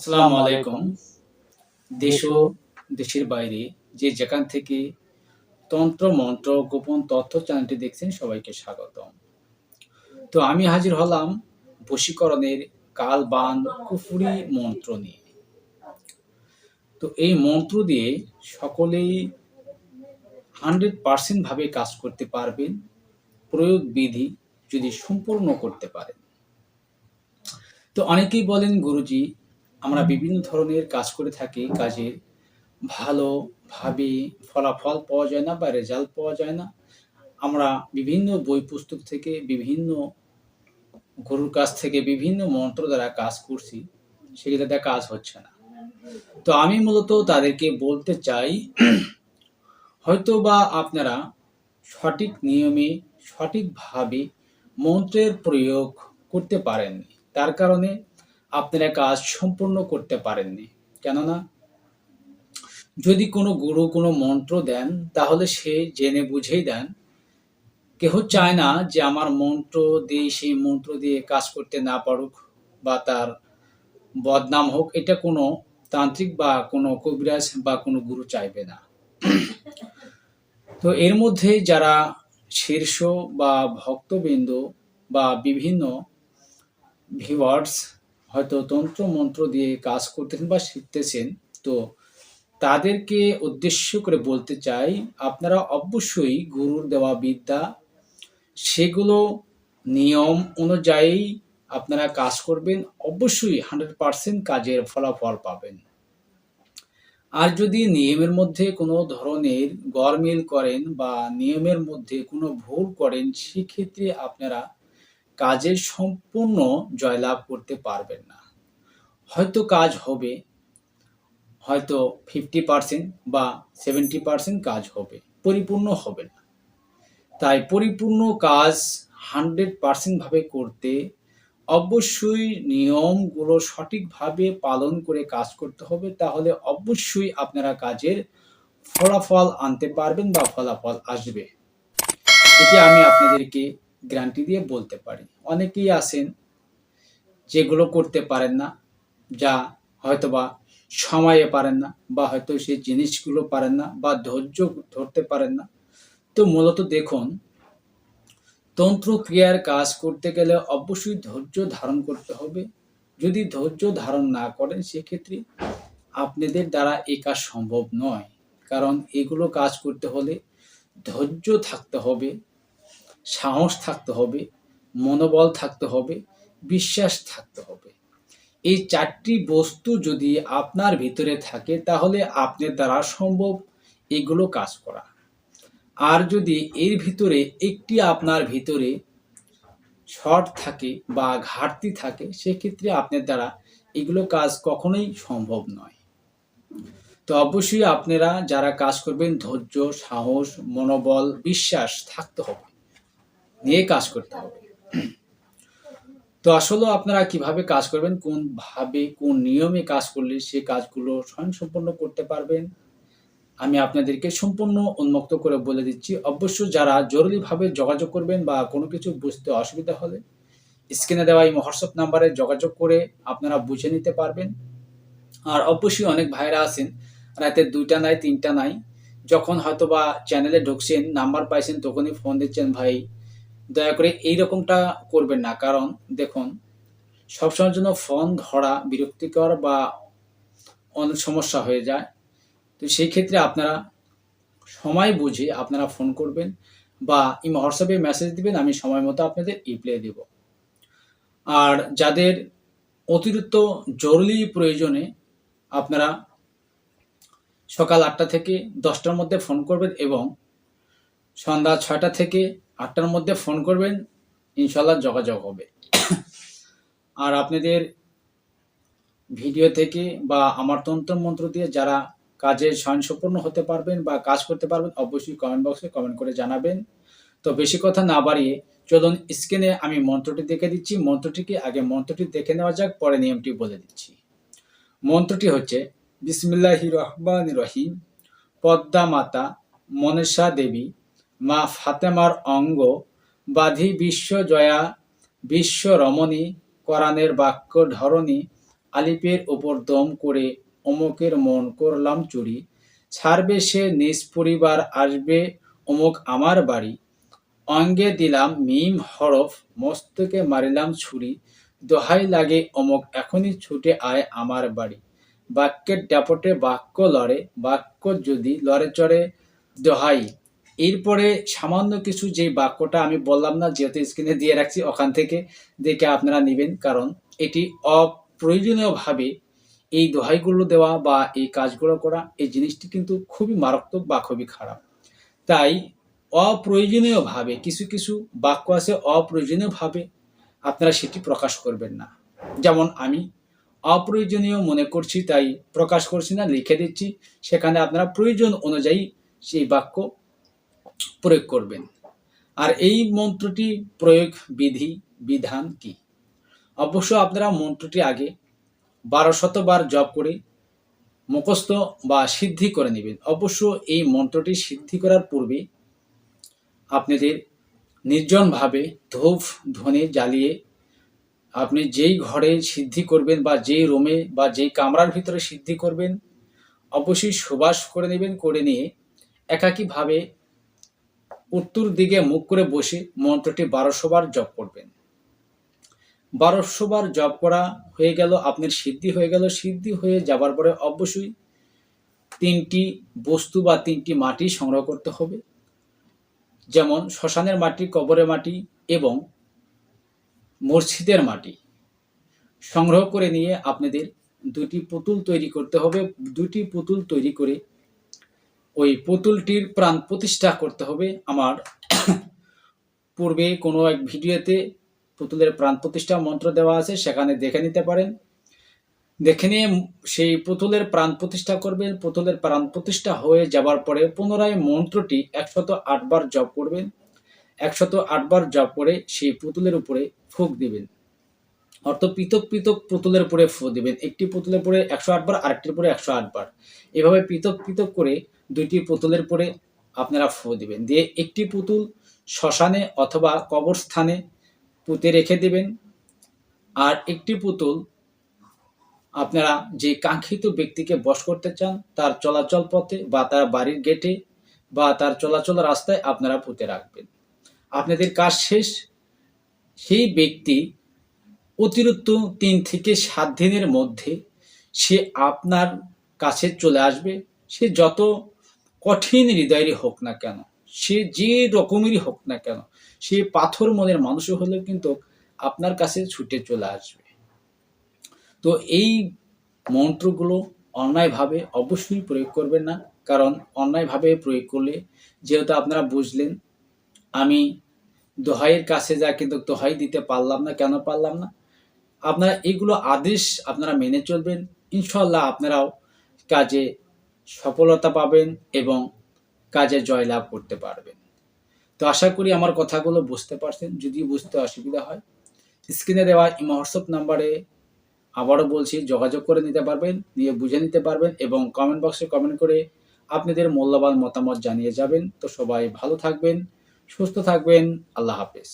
আসসালামু আলাইকুম। দেশ ও দেশের বাইরে যে যেখান থেকে তন্ত্র মন্ত্র গোপন তথ্য চ্যানেলটি দেখছেন সবাইকে স্বাগতম। তো আমি হাজির হলাম বশীকরণের কাল বান কুফুরি মন্ত্র নিয়ে। তো এই মন্ত্র দিয়ে সকলেই হান্ড্রেড পার্সেন্ট ভাবে কাজ করতে পারবেন প্রয়োগ বিধি যদি সম্পূর্ণ করতে পারেন। তো অনেকেই বলেন গুরুজি আমরা বিভিন্ন ধরনের কাজ করে থাকি কাজের ভালোভাবে ফলাফল পাওয়া যায় না বা রেজাল্ট পাওয়া যায় না। আমরা বিভিন্ন বই পুস্তক থেকে বিভিন্ন গুরুর কাছ থেকে বিভিন্ন মন্ত্র দ্বারা কাজ করছি সেগুলোতে কাজ হচ্ছে না। তো আমি মূলত তাদেরকে বলতে চাই হয়তো বা আপনারা সঠিক নিয়মে, সঠিকভাবে মন্ত্রের প্রয়োগ করতে পারেননি। তার কারণে আপনারা কাজ সম্পূর্ণ করতে পারেননি। কেননা, যদি কোনো গুরু কোনো মন্ত্র দেন, তাহলে সে জেনে বুঝেই দেন। কেহ চায় না যে আমার মন্ত্র দিয়ে, সেই মন্ত্র দিয়ে কাজ করতে না পারুক বা তার বদনাম হোক, এটা কোনো তান্ত্রিক বা কোনো কবিরাজ বা কোনো গুরু চাইবে না। তো এর মধ্যে যারা শীর্ষ বা ভক্তবৃন্দ বা বিভিন্ন ভিওয়ার্স হয়তো তন্ত্র মন্ত্র দিয়ে কাজ করতেছেন বা শিখতেছেন, তো তাদেরকে উদ্দেশ্য করে বলতে চাই, আপনারা অবশ্যই গুরুর দেওয়া বিদ্যা, সেগুলো নিয়ম অনুযায়ী আপনারা কাজ করবেন, অবশ্যই হান্ড্রেড পার্সেন্ট কাজের ফলাফল পাবেন। আর যদি নিয়মের মধ্যে কোনো ধরনের গরমিল করেন বা নিয়মের মধ্যে কোনো ভুল করেন, সেক্ষেত্রে আপনারা কাজের সম্পূর্ণ জয়লাভ করতে পারবেন না। হয়তো কাজ হবে, হয়তো ফিফটি পার্সেন্ট বা সেভেন্টি পার্সেন্ট কাজ হবে, পরিপূর্ণ হবে না। তাই পরিপূর্ণ কাজ হান্ড্রেড পার্সেন্টভাবে করতে অবশ্যই নিয়মগুলো সঠিকভাবে পালন করে কাজ করতে হবে। তাহলে অবশ্যই আপনারা কাজের ফলাফল আনতে পারবেন বা ফলাফল আসবে। এটি আমি আপনাদেরকে গ্যারান্টি দিয়ে বলতে পারি। অনেকেই আছেন যেগুলো করতে পারেন না, যা হয়তোবা সময়ে পারেন না বা হয়তো সেই জিনিসগুলো পারেন না বা ধৈর্য ধরতে পারেন না। তো মূলত দেখুন তন্ত্র ক্রিয়ার কাজ করতে গেলে অবশ্যই ধৈর্য ধারণ করতে হবে। যদি ধৈর্য ধারণ না করেন, সেক্ষেত্রে আপনাদের দ্বারা এই কাজ সম্ভব নয়। কারণ এগুলো কাজ করতে হলে ধৈর্য থাকতে হবে। সাহস থাকতে হবে, মনোবল থাকতে হবে, বিশ্বাস থাকতে হবে। এই চারটি বস্তু যদি আপনার ভিতরে থাকে, তাহলে আপনার দ্বারা সম্ভব এগুলো কাজ করা। আর যদি এর ভিতরে একটি আপনার ভিতরে শর্ট থাকে বা ঘাটতি থাকে, সেক্ষেত্রে আপনার দ্বারা এগুলো কাজ কখনোই সম্ভব নয়। তো অবশ্যই আপনারা যারা কাজ করবেন, ধৈর্য, সাহস, মনোবল, বিশ্বাস থাকতে হবে। নিয়ে কাজ করতে হবে। তো আসলে আপনারা কীভাবে কাজ করবেন কোন ভাবে কোন নিয়মে কাজ করলে সে কাজগুলো স্বয়ং সম্পন্ন করতে পারবেন, আমি আপনাদেরকে সম্পূর্ণ উন্মুক্ত করে বলে দিচ্ছি। অবশ্য যারা জরুরিভাবে যোগাযোগ করবেন বা কোনো কিছু বুঝতে অসুবিধা হলে, স্ক্রিনে দেওয়া এই হোয়াটসঅ্যাপ নাম্বারে যোগাযোগ করে আপনারা বুঝে নিতে পারবেন। আর অবশ্যই অনেক ভাইরা আছেন, রাতে দুইটা নাই, তিনটা নাই, যখন হয়তো বা চ্যানেলে ঢুকছেন, নাম্বার পাইছেন, তখনই ফোন দিচ্ছেন, ভাই দয়া করে এই রকমটা করবেন না। কারণ দেখুন, সবসময়ের জন্য ফোন ধরা বিরক্তিকর বা অনেক সমস্যা হয়ে যায়। তো সেই ক্ষেত্রে আপনারা সময় বুঝে আপনারা ফোন করবেন বা ইমো হোয়াটসঅ্যাপে মেসেজ দিবেন, আমি সময় মতো আপনাদের রিপ্লাই দেব। আর যাদের অতিরিক্ত জরুরি প্রয়োজনে আপনারা সকাল আটটা থেকে দশটার মধ্যে ফোন করবেন এবং সন্ধ্যা ছয়টা থেকে আটটার মধ্যে ফোন করবেন ইনশাল্লাহ যোগাযোগ হবে। আর আপনাদের ভিডিও থেকে বা আমার তন্ত্র মন্ত্র দিয়ে যারা কাজে স্বয়ংসম্পূর্ণ হতে পারবেন বা কাজ করতে পারবেন, অবশ্যই কমেন্ট বক্সে কমেন্ট করে জানাবেন। তো বেশি কথা না বাড়িয়ে চলুন স্ক্রিনে আমি মন্ত্রটি দেখে দিচ্ছি। মন্ত্রটিকে আগে মন্ত্রটি দেখে নেওয়া যাক, পরে নিয়মটি বলে দিচ্ছি। মন্ত্রটি হচ্ছে বিসমিল্লাহি রহমান রহিম, পদ্মা মাতা মনসা দেবী মা ফাতেমার অঙ্গ বাধি বিশ্ব জয়া, বিশ্ব রমণী, কোরআনের বাক্য ধরণী আলিপের ওপর দম করে অমুকের মন করলাম চুরি। ছাড়বে সে নিজ পরিবার, আসবে অমুক আমার বাড়ি। অঙ্গে দিলাম মিম হরফ, মস্তকে মারিলাম ছুরি। দোহাই লাগে অমুক, এখনই ছুটে আয় আমার বাড়ি। বাক্যের ডাপটে বাক্য লড়ে, বাক্য যদি লড়ে চড়ে, দোহাই। এরপরে সামান্য কিছু যে বাক্যটা আমি বললাম না, যেহেতু স্ক্রিনে দিয়ে রাখছি, ওখান থেকে দেখে আপনারা নেবেন। কারণ এটি অপ্রয়োজনীয়ভাবে এই দোহাইগুলো দেওয়া বা এই কাজগুলো করা, এই জিনিসটি কিন্তু খুবই মারাত্মক বা খুবই খারাপ। তাই অপ্রয়োজনীয়ভাবে, কিছু কিছু বাক্য আছে অপ্রয়োজনীয়ভাবে আপনারা সেটি প্রকাশ করবেন না। যেমন আমি অপ্রয়োজনীয় মনে করছি, তাই প্রকাশ করছি না, লিখে দিচ্ছি। সেখানে আপনারা প্রয়োজন অনুযায়ী সেই বাক্য প্রয়োগ করবেন। আর এই মন্ত্রটি প্রয়োগ বিধি, বিধান কি? অবশ্য আপনারা মন্ত্রটি আগে বারো শতবার জপ করে মুখস্থ বা সিদ্ধি করে নেবেন। অবশ্য এই মন্ত্রটি সিদ্ধি করার পূর্বে আপনাদের নির্জনভাবে ধূপ ধনে জ্বালিয়ে আপনি যেই ঘরে সিদ্ধি করবেন বা যেই রুমে বা যেই কামরার ভিতরে সিদ্ধি করবেন, অবশ্যই সুবাস করে নেবেন, করে নিয়ে একাকীভাবে উত্তর দিকে মুখ করে বসে মন্ত্রটি বারোশো বার জপ করবেন। বারোশো বার জপ করা হয়ে গেল, আপনার সিদ্ধি হয়ে গেল। সিদ্ধি হয়ে যাবার পরে অবশ্যই তিনটি বস্তু বা তিনটি মাটি সংগ্রহ করতে হবে। যেমন শ্মশানের মাটি, কবরের মাটি এবং মসজিদের মাটি সংগ্রহ করে নিয়ে আপনাদের দুটি পুতুল তৈরি করতে হবে। দুটি পুতুল তৈরি করে ওই পুতুলটির প্রাণ প্রতিষ্ঠা করতে হবে। আমার পূর্বে কোনো এক ভিডিওতে পুতুলের প্রাণ প্রতিষ্ঠা মন্ত্র দেওয়া আছে, সেখানে দেখে নিতে পারেন। দেখে নিয়ে সেই পুতুলের প্রাণ প্রতিষ্ঠা করবেন। পুতুলের প্রাণ প্রতিষ্ঠা হয়ে যাবার পরে পুনরায় মন্ত্রটি একশত আটবার জপ করবেন। একশত আটবার জপ করে সেই পুতুলের উপরে ফুক দিবেন। অর্থাৎ পৃথক পৃথক পুতুলের উপরে ফু দিবেন। একটি পুতুলের উপরে একশো আটবার আরেকটির উপরে একশো আটবার এভাবে পৃথক পৃথক করে দুইটি পুতুলের উপরে আপনারা ফু দিবেন। দিয়ে একটি পুতুল শ্মশানে অথবা কবরস্থানে পুঁতে রেখে দেবেন। আর একটি পুতুল আপনারা যে কাঙ্ক্ষিত ব্যক্তিকে বশ করতে চান, তার চলাচল পথে বা তার বাড়ির গেটে বা তার চলাচল রাস্তায় আপনারা পুঁতে রাখবেন। আপনাদের কাজ শেষ। সেই ব্যক্তি অতিরিক্ত তিন থেকে সাত দিনের মধ্যে সে আপনার কাছে চলে আসবে। সে যত কঠিন হৃদয়েরই হোক না কেন, সে যে রকমেরই হোক না কেন, সে পাথর মনের মানুষ হলেও কিন্তু আপনার কাছে ছুটে চলে আসবে। তো এই মন্ত্রগুলো অন্যায়ভাবে অবশ্যই প্রয়োগ করবেন না, কারণ অন্যায়ভাবে প্রয়োগ করলে যেহেতু আপনারা বুঝলেন, আমি দোহাইয়ের কাছে যা কিন্তু দোহাই দিতে পারলাম না, কেন পারলাম না? আপনারা এগুলো আদেশ আপনারা মেনে চলবেন। ইনশাল্লাহ আপনারাও কাজে সফলতা পাবেন এবং কাজে জয়লাভ করতে পারবেন। তো আশা করি আমার কথাগুলো বুঝতে পারছেন। যদি বুঝতে অসুবিধা হয়। স্ক্রিনে দেওয়া হোয়াটসঅ্যাপ নাম্বারে আবারও বলছি, যোগাযোগ করে নিতে পারবেন, নিয়ে বুঝে নিতে পারবেন এবং কমেন্ট বক্সে কমেন্ট করে আপনাদের মূল্যবান মতামত জানিয়ে যাবেন। তো সবাই ভালো থাকবেন, সুস্থ থাকবেন। আল্লাহ হাফেজ।